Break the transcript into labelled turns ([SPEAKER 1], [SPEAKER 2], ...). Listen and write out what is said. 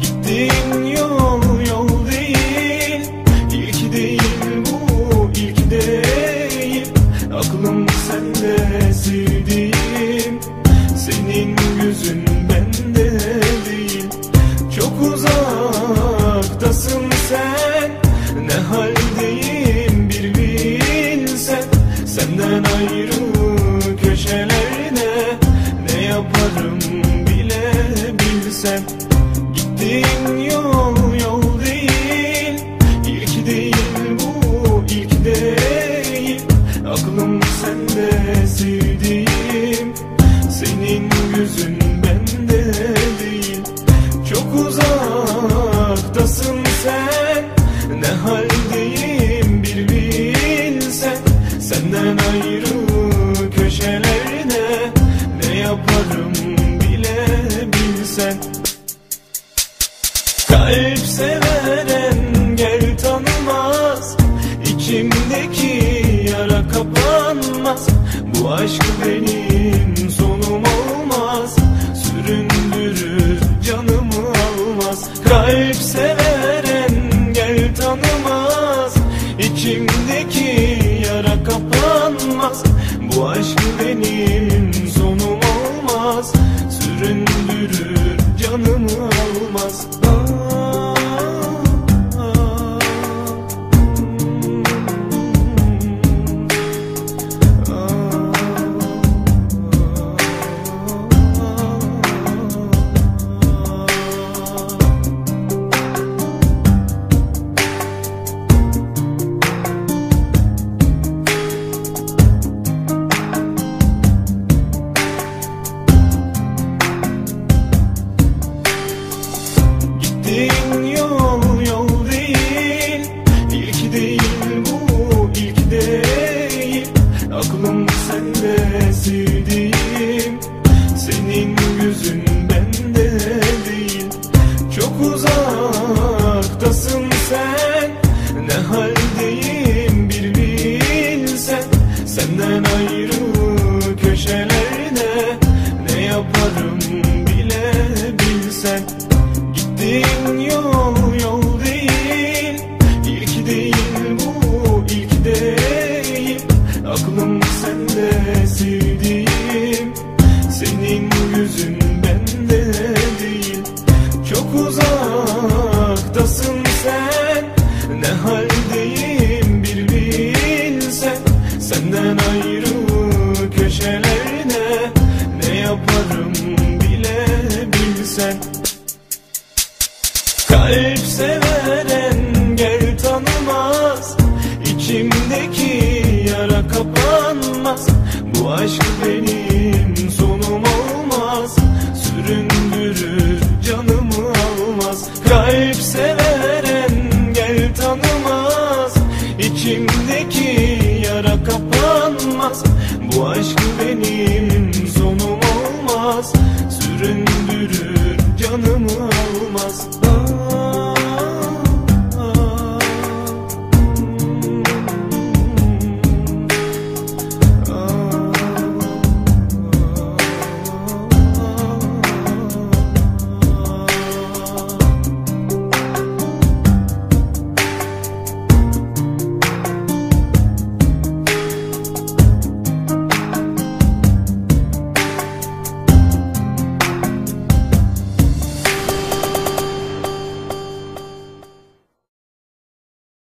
[SPEAKER 1] Gittiğin yol yol değil. İlki değil bu ilki değil. Aklım sende sevdiğim. Senin gözün bende değil. Çok uzaktasın sen. Ne hal Gözün bende değil. Çok uzaktasın sen. Ne haldeyim bir bilsen Senden ayrı köşelerine Ne yaparım bile bilsen Kalp severen gel tanımaz. İçimdeki yara kapanmaz. Bu aşk benim olmaz. Süründürür canımı almaz. Kalp severen gel tanımaz. İçimdeki yara kapanmaz. Bu aşk benim sonum olmaz. Süründürür canımı almaz haldeyim bir bilsen Senden ayrı köşelerine Ne yaparım bile bilsen. Gittiğin yol Senden ayrı köşelerde Ne yaparım bile bilsen Kalp severen gel tanımaz İçimdeki yara kapanmaz. Bu aşk benim sonum olmaz Süründürür canımı almaz. Kalp severen Bu aşkı benim sonum olmaz. Süründürür canımı almaz